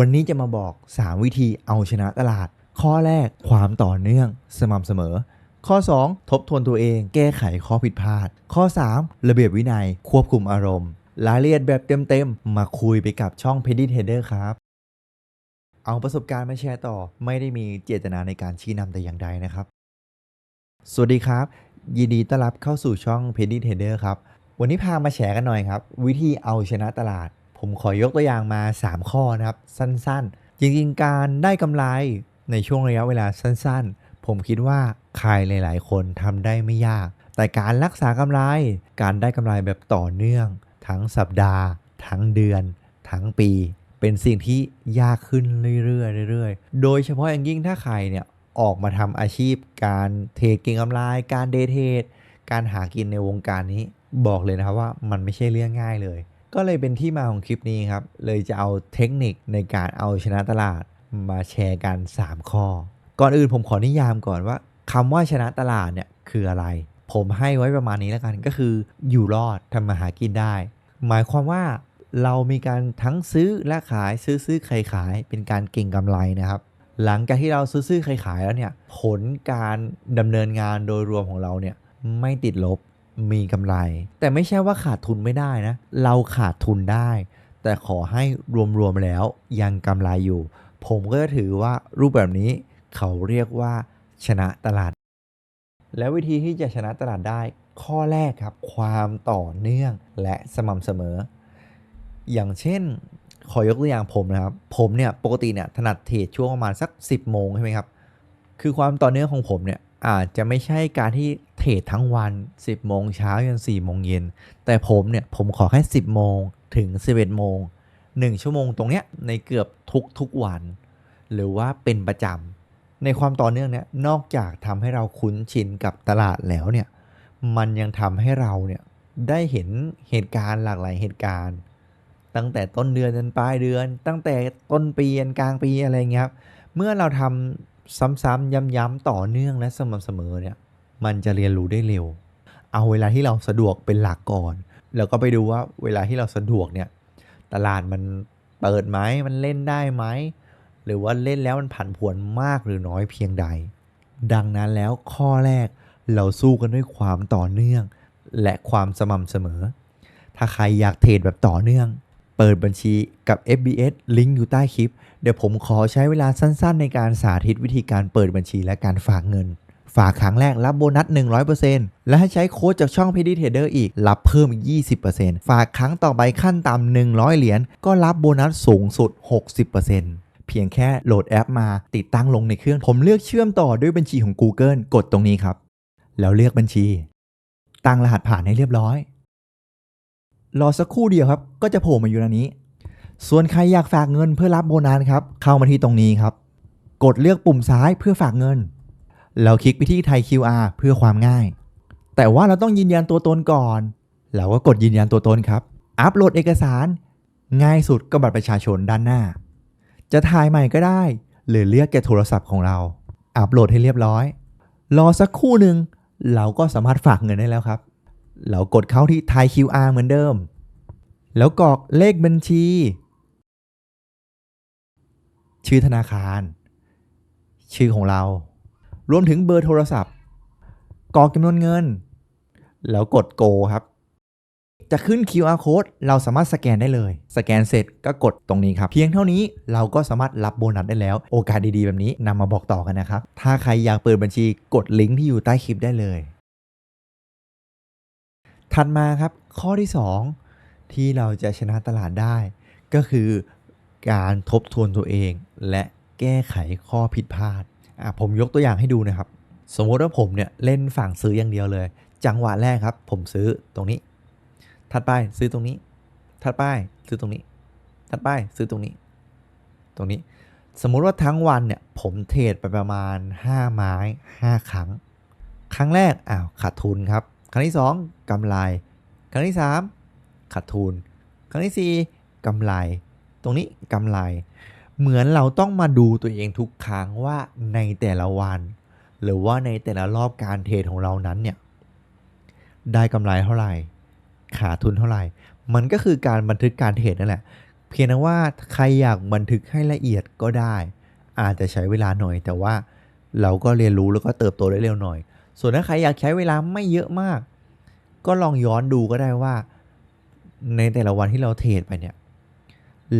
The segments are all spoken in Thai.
วันนี้จะมาบอก 3 วิธีเอาชนะตลาด ข้อแรกความต่อเนื่องสม่ำเสมอ ข้อ 2 ทบทวนตัวเอง แก้ไขข้อผิดพลาด ข้อ 3 ระเบียบวินัย ควบคุมอารมณ์รายละเอียดแบบเต็มๆ มาคุยไปกับช่อง p e d i t r a d e r ครับ เอาประสบการณ์มาแชร์ต่อ ไม่ได้มีเจตนาในการชี้นำแต่อย่างใดนะครับ สวัสดีครับ ยินดีต้อนรับเข้าสู่ช่อง p e d i t r a d e r ครับ วันนี้พามาแชร์กันหน่อยครับ วิธีเอาชนะตลาด ผมขอยกตัวอย่างมา 3 ข้อนะครับ สั้นๆ จริงๆ การได้กำไรในช่วงระยะเวลาสั้นๆ ผมคิดว่าใครหลาย ๆ คนทำได้ไม่ยาก แต่การรักษากำไร การได้กำไรแบบต่อเนื่อง ทั้งสัปดาห์ ทั้งเดือน ทั้งปี เป็นสิ่งที่ยากขึ้นเรื่อยๆเรื่อยๆ โดยเฉพาะอย่างยิ่งถ้าใครเนี่ยออกมาทำอาชีพ การเทรดเก็งกำไร การเดเทรดการหากินในวงการนี้บอกเลยนะครับว่ามันไม่ใช่เรื่องง่ายเลย ก็เลยเป็นที่มาของคลิปนี้ครับ เลยจะเอาเทคนิคในการเอาชนะตลาดมาแชร์กัน 3 ข้อ ก่อนอื่นผมขอนิยามก่อนว่าคำว่าชนะตลาดเนี่ยคืออะไร ผมให้ไว้ประมาณนี้แล้วกันก็คืออยู่รอดทำมาหากินได้ หมายความว่าเรามีการทั้งซื้อและขายซื้อซื้อขายขายเป็นการเก่งกำไรนะครับ หลังจากที่เราซื้อซื้อขายขายแล้วเนี่ยผลการดำเนินงานโดยรวมของเราเนี่ยไม่ติดลบ มีกำไร แต่ไม่ใช่ว่าขาดทุนไม่ได้นะ เราขาดทุนได้ แต่ขอให้รวมๆแล้วยังกำไรอยู่ ผมก็ถือว่ารูปแบบนี้เขาเรียกว่าชนะตลาด แล้ววิธีที่จะชนะตลาดได้ข้อแรกครับ ความต่อเนื่องและสม่ำเสมอ อย่างเช่นขอยกตัวอย่างผมนะครับ ผมเนี่ยปกติเนี่ยถนัดเทรดช่วงประมาณสัก 10 โมงใช่ไหมครับ คือความต่อเนื่องของผมเนี่ยอาจจะไม่ใช่การที่ รดทั้งวัน 10 โมงเช้ายัน4โมงเย็น แต่ผมเนี่ยผมขอแค่ 10 โมงถึง 11 โมง 1 ชั่วโมงตรงเนี้ยในเกือบทุกทุกวัน หรือว่าเป็นประจำ ในความต่อเนื่องเนี่ยนอกจากทำให้เราคุ้นชินกับตลาดแล้วเนี่ยมันยังทำให้เราเนี่ยได้เห็นเหตุการณ์หลากหลายเหตุการณ์ ตั้งแต่ต้นเดือนจนปลายเดือน ตั้งแต่ต้นปีจนกลางปีอะไรเงี้ยครับเมื่อเราทำซ้ำๆย้ำๆต่อเนื่องและสม่ำเสมอเนี่ย มันจะเรียนรู้ได้เร็ว เอาเวลาที่เราสะดวกเป็นหลักก่อน แล้วก็ไปดูว่าเวลาที่เราสะดวกเนี่ย ตลาดมันเปิดไหมมันเล่นได้ไหม หรือว่าเล่นแล้วมันผันผวนมากหรือน้อยเพียงใด ดังนั้นแล้วข้อแรกเราสู้กันด้วยความต่อเนื่อง และความสม่ำเสมอ ถ้าใครอยากเทรดแบบต่อเนื่อง เปิดบัญชีกับ FBS ลิงก์อยู่ใต้คลิป เดี๋ยวผมขอใช้เวลาสั้นๆ ในการสาธิตวิธีการเปิดบัญชีและการฝากเงิน ฝากครั้งแรกรับโบนัส 100%และให้ใช้โค้ดจากช่อง p d t r a d e r อีก รับเพิ่มอีก20%ฝากครั้งต่อไปขั้นต่ำ100 เหรียญก็รับโบนัสสูงสุด 60%เพียงแค่โหลดแอปมาติดตั้งลงในเครื่อง ผมเลือกเชื่อมต่อด้วยบัญชีของ Google กดตรงนี้ครับ แล้วเลือกบัญชี ตั้งรหัสผ่านให้เรียบร้อย รอสักครู่เดียวครับ ก็จะโผล่มาอยู่ในนี้ ส่วนใครอยากฝากเงินเพื่อรับโบนัสครับ เข้ามาที่ตรงนี้ครับ กดเลือกปุ่มซ้ายเพื่อฝากเงิน แล้วคลิกไปที่ไทย QR เพื่อความง่าย แต่ว่าเราต้องยืนยันตัวตนก่อน เราก็กดยืนยันตัวตนครับ อัปโหลดเอกสาร ง่ายสุดก็บัตรประชาชนด้านหน้า จะถ่ายใหม่ก็ได้ หรือเรียกแกโทรศัพท์ของเรา อัปโหลดให้เรียบร้อย รอสักครู่หนึ่งเราก็สามารถฝากเงินได้แล้วครับ เรากดเข้าที่ไทย QR เหมือนเดิม แล้วกรอกเลขบัญชี ชื่อธนาคาร ชื่อของเรา รวมถึงเบอร์โทรศัพท์กรอกจำนวนเงิน แล้วกด go ครับ จะขึ้น QR code เราสามารถสแกนได้เลย สแกนเสร็จก็กดตรงนี้ครับ เพียงเท่านี้เราก็สามารถรับโบนัสได้แล้ว โอกาสดีๆ แบบนี้นำมาบอกต่อกันนะครับ ถ้าใครอยากเปิดบัญชีกดลิงก์ที่อยู่ใต้คลิปได้เลย ถัดมาครับ ข้อที่ 2 ที่เราจะชนะตลาดได้ ก็คือการทบทวนตัวเอง และแก้ไขข้อผิดพลาด อะผมยกตัวอย่างให้ดูนะครับ สมมติว่าผมเนี่ยเล่นฝั่งซื้ออย่างเดียวเลย จังหวะแรกครับ ผมซื้อตรงนี้ ถัดไปซื้อตรงนี้ ถัดไปซื้อตรงนี้ ถัดไปซื้อตรงนี้ ตรงนี้ สมมุติว่าทั้งวันเนี่ยผมเทรดไปประมาณ 5 ไม้ 5 ครั้ง ครั้งแรกอ้าวขาดทุนครับ ครั้งที่ 2กำไร ครั้งที่ 3 ขาดทุน ครั้งที่ 4กำไร ตรงนี้กำไร เหมือนเราต้องมาดูตัวเองทุกครั้งว่าในแต่ละวัน หรือว่าในแต่ละรอบการเทรดของเรานั้นเนี่ยได้กำไรเท่าไหร่ ขาดทุนเท่าไหร่ มันก็คือการบันทึกการเทรดนั่นแหละ เพียงแต่ว่าใครอยากบันทึกให้ละเอียดก็ได้ อาจจะใช้เวลาหน่อย แต่ว่าเราก็เรียนรู้แล้วก็เติบโตได้เร็วหน่อย ส่วนถ้าใครอยากใช้เวลาไม่เยอะมาก ก็ลองย้อนดูก็ได้ว่า ในแต่ละวันที่เราเทรดไปเนี่ย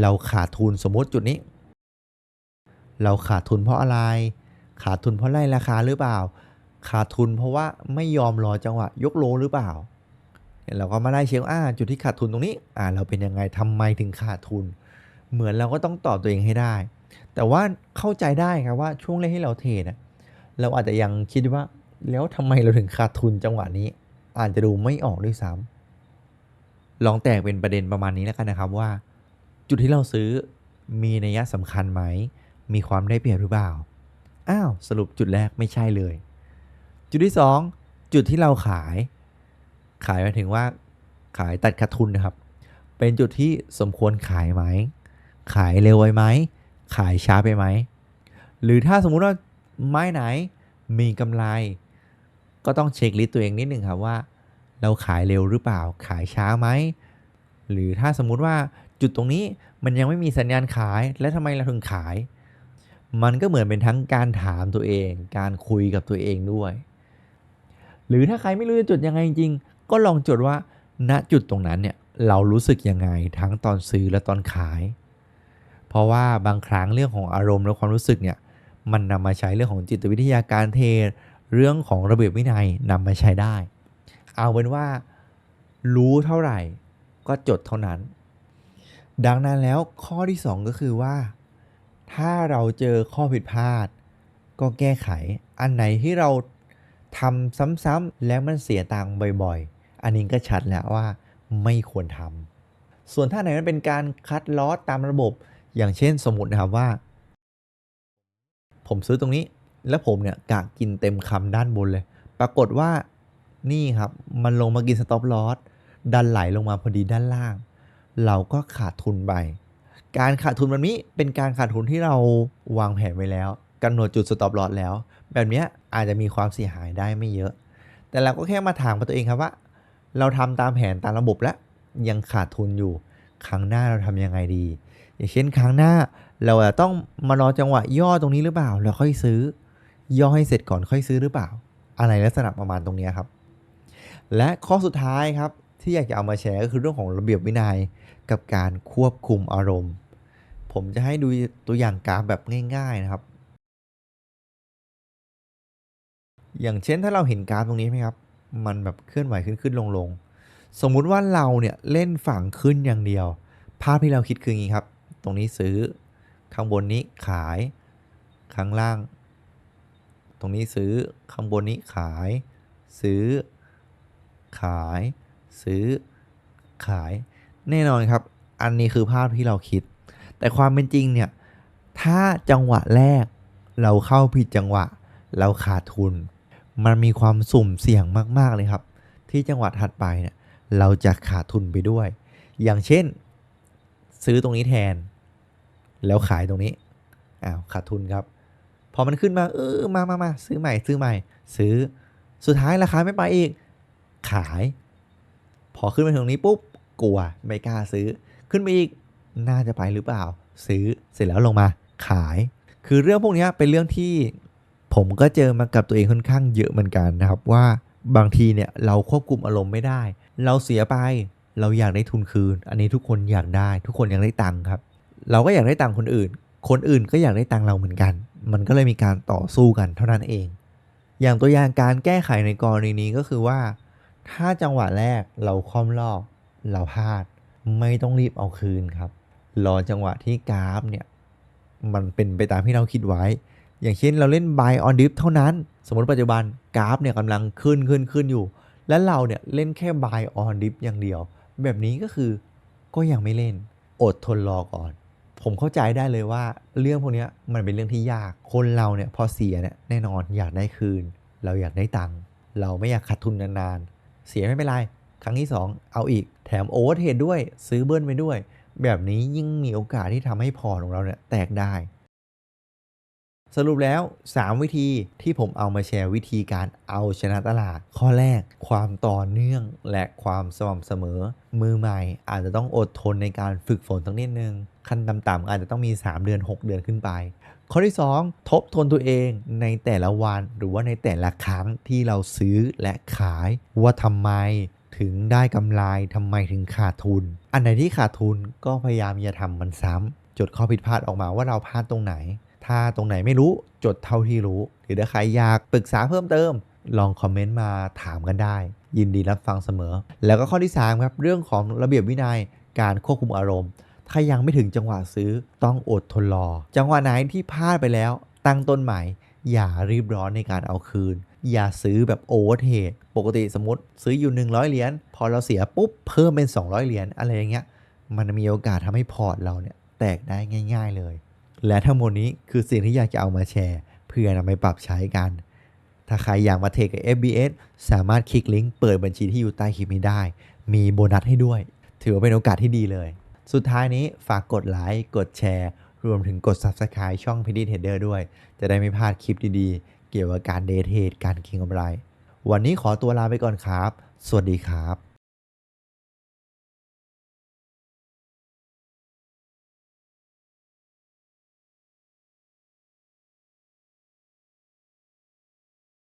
เราขาดทุนสมมติจุดนี้ เราขาดทุนเพราะอะไร ขาดทุนเพราะไล่ราคาหรือเปล่า ขาดทุนเพราะว่าไม่ยอมรอจังหวะยกโลหรือเปล่าเราก็มาไล่เช็คว่าอ่าจุดที่ขาดทุนตรงนี้อ่าเราเป็นยังไงทำไมถึงขาดทุน เหมือนเราก็ต้องตอบตัวเองให้ได้ แต่ว่าเข้าใจได้ครับว่าช่วงแรกที่เราเทรดนะเราอาจจะยังคิดว่าแล้วทำไมเราถึงขาดทุนจังหวะนี้ อาจจะดูไม่ออกด้วยซ้ำลองแตกเป็นประเด็นประมาณนี้แล้วกันนะครับว่า จุดที่เราซื้อมีนัยสำคัญไหม มีความได้เปรียบหรือเปล่า อ้าว สรุปจุดแรกไม่ใช่เลย จุดที่ 2 จุดที่เราขาย ขายหมายถึงว่าขายตัดขาดทุนนะครับ เป็นจุดที่สมควรขายไหม ขายเร็วไปไหม ขายช้าไปไหม หรือถ้าสมมุติว่าไม้ไหนมีกำไร ก็ต้องเช็คลิสต์ตัวเองนิดหนึ่งครับว่า เราขายเร็วหรือเปล่า ขายช้าไหม หรือถ้าสมมุติว่าจุดตรงนี้มันยังไม่มีสัญญาณขาย และทำไมเราถึงขาย มันก็เหมือนเป็นทั้งการถามตัวเอง การคุยกับตัวเองด้วย หรือถ้าใครไม่รู้จะจุดยังไงจริงก็ลองจดว่าณจุดตรงนั้นเนี่ยเรารู้สึกยังไงทั้งตอนซื้อและตอนขาย เพราะว่าบางครั้งเรื่องของอารมณ์และความรู้สึกเนี่ยมันนำมาใช้เรื่องของจิตวิทยาการเทรเรื่องของระเบียบวินัยนำมาใช้ได้ เอาเป็นว่ารู้เท่าไหร่ก็จดเท่านั้น ดังนั้นแล้วข้อที่ 2 ก็คือว่า ถ้าเราเจอข้อผิดพลาด ก็แก้ไข อันไหนที่เราทำซ้ำๆแล้วมันเสียตังค์บ่อยๆ อันนี้ก็ชัดแล้วว่าไม่ควรทำ ส่วนถ้าไหนมันเป็นการคัดลอสตามระบบ อย่างเช่นสมมตินะครับว่า ผมซื้อตรงนี้ แล้วผมเนี่ยกะกินเต็มคำด้านบนเลย ปรากฏว่านี่ครับ มันลงมากินสต็อปลอสดันไหลลงมาพอดีด้านล่าง เราก็ขาดทุนไป การขาดทุนแบบนี้เป็นการขาดทุนที่เราวางแผนไว้แล้วกำหนดจุดสต็อปลอสแล้ว แบบนี้อาจจะมีความเสียหายได้ไม่เยอะ แต่เราก็แค่มาถามกับตัวเองครับว่า เราทำตามแผนตามระบบแล้วยังขาดทุนอยู่ ครั้งหน้าเราทำยังไงดี อย่างเช่นครั้งหน้าเราจะต้องมารอจังหวะย่อตรงนี้หรือเปล่า แล้วค่อยซื้อ ย่อให้เสร็จก่อนค่อยซื้อหรือเปล่า อะไรลักษณะประมาณตรงนี้ครับ และข้อสุดท้ายครับที่อยากจะเอามาแชร์ก็คือเรื่องของระเบียบวินัยกับการควบคุมอารมณ์ ผมจะให้ดูตัวอย่างกราฟแบบง่ายๆนะครับ อย่างเช่นถ้าเราเห็นกราฟตรงนี้ไหมครับ มันแบบเคลื่อนไหวขึ้นขึ้นลงลงสมมุติว่าเราเนี่ยเล่นฝั่งขึ้นอย่างเดียว ภาพที่เราคิดคืออย่างนี้ครับ ตรงนี้ซื้อ ข้างบนนี้ขาย ข้างล่าง ตรงนี้ซื้อ ข้างบนนี้ขาย ซื้อ ขาย ซื้อ ขาย แน่นอนครับ อันนี้คือภาพที่เราคิด แต่ความเป็นจริงเนี่ย ถ้าจังหวะแรกเราเข้าผิดจังหวะ เราขาดทุน มันมีความสุ่มเสี่ยงมาก ๆ เลยครับ ที่จังหวะถัดไปเนี่ยเราจะขาดทุนไปด้วย อย่างเช่น ซื้อตรงนี้แทน แล้วขายตรงนี้อ้าวขาดทุนครับ พอมันขึ้นมาเออมามามาซื้อใหม่ซื้อใหม่ ซื้อสุดท้ายราคาไม่ไปอีก ขาย พอขึ้นมาถึงตรงนี้ปุ๊บกลัวไม่กล้าซื้อ ขึ้นไปอีก น่าจะไปหรือเปล่า ซื้อเสร็จแล้วลงมาขาย คือเรื่องพวกนี้เป็นเรื่องที่ผมก็เจอมากับตัวเองค่อนข้างเยอะเหมือนกันนะครับว่าบางทีเนี่ยเราควบคุมอารมณ์ไม่ได้ เราเสียไปเราอยากได้ทุนคืน อันนี้ทุกคนอยากได้ ทุกคนอยากได้ตังค์ครับ เราก็อยากได้ตังค์คนอื่น คนอื่นก็อยากได้ตังค์เราเหมือนกัน มันก็เลยมีการต่อสู้กันเท่านั้นเอง อย่างตัวอย่างการแก้ไขในกรณีนี้ก็คือว่า ถ้าจังหวะแรกเราคล่อมรอบเราพลาด ไม่ต้องรีบเอาคืนครับ รอจังหวะที่กราฟเนี่ยมันเป็นไปตามที่เราคิดไว้ อย่างเช่นเราเล่น buy on dip เท่านั้น สมมติปัจจุบันกราฟเนี่ยกำลังขึ้นขึ้นขึ้นอยู่ และเราเนี่ยเล่นแค่ buy on dip อย่างเดียว แบบนี้ก็คือก็ยังไม่เล่น อดทนรอก่อน ผมเข้าใจได้เลยว่าเรื่องพวกนี้มันเป็นเรื่องที่ยาก คนเราเนี่ยพอเสียเนี่ยแน่นอนอยากได้คืน เราอยากได้ตังค์เราไม่อยากขาดทุนนานๆ เสียไม่เป็นไร ครั้งที่ 2 เอาอีก แถมโอเวอร์เทรดด้วย ซื้อเบิ้ลไปด้วย แบบนี้ยิ่งมีโอกาสที่ทำให้พอร์ตของเราเนี่ยแตกได้ สรุปแล้ว 3 วิธีที่ผมเอามาแชร์วิธีการเอาชนะตลาด ข้อแรก ความต่อเนื่องและความสม่ำเสมอ มือใหม่อาจจะต้องอดทนในการฝึกฝนสักนิดนึงขั้นต่ำๆอาจจะต้องมี 3 เดือน 6 เดือนขึ้นไป ข้อที่ 2 ทบทวนตัวเองในแต่ละวันหรือว่าในแต่ละครั้งที่เราซื้อและขายว่าทำไม ถึงได้กำไรทำไมถึงขาดทุน อันไหนที่ขาดทุนก็พยายามอย่าทำมันซ้ำจดข้อผิดพลาดออกมาว่าเราพลาดตรงไหน ถ้าตรงไหนไม่รู้จดเท่าที่รู้ หรือถ้าใครอยากปรึกษาเพิ่มเติม ลองคอมเมนต์มาถามกันได้ ยินดีรับฟังเสมอ แล้วก็ข้อที่3ครับเรื่องของระเบียบวินัยการควบคุมอารมณ์ ถ้ายังไม่ถึงจังหวะซื้อต้องอดทนรอ จังหวะไหนที่พลาดไปแล้ว ตั้งต้นใหม่อย่ารีบร้อนในการเอาคืน อย่าซื้อแบบโอเวอร์เทรดปกติสมมติซื้ออยู่ 100 เหรียญพอเราเสียปุ๊บเพิ่มเป็น 200 เหรียญอะไรอย่างเงี้ยมันมีโอกาสทำให้พอร์ตเราเนี่ยแตกได้ง่าย ๆเลย และทั้งหมดนี้คือสิ่งที่อยากจะเอามาแชร์ เพื่อนำไปปรับใช้กัน ถ้าใครอยากมาเทรดกับ FBS สามารถคลิกลิงก์เปิดบัญชีที่อยู่ใต้คลิปนี้ได้ มีโบนัสให้ด้วย ถือว่าเป็นโอกาสที่ดีเลย สุดท้ายนี้ฝากกดไลค์กดแชร์รวมถึงกด Subscribe ช่อง p d t Trader ด้วย จะได้ไม่พลาดคลิปดีๆ เกี่ยวกับการเดทเทรดการเก็งกำไร วันนี้ขอตัวลาไปก่อนครับ สวัสดีครับ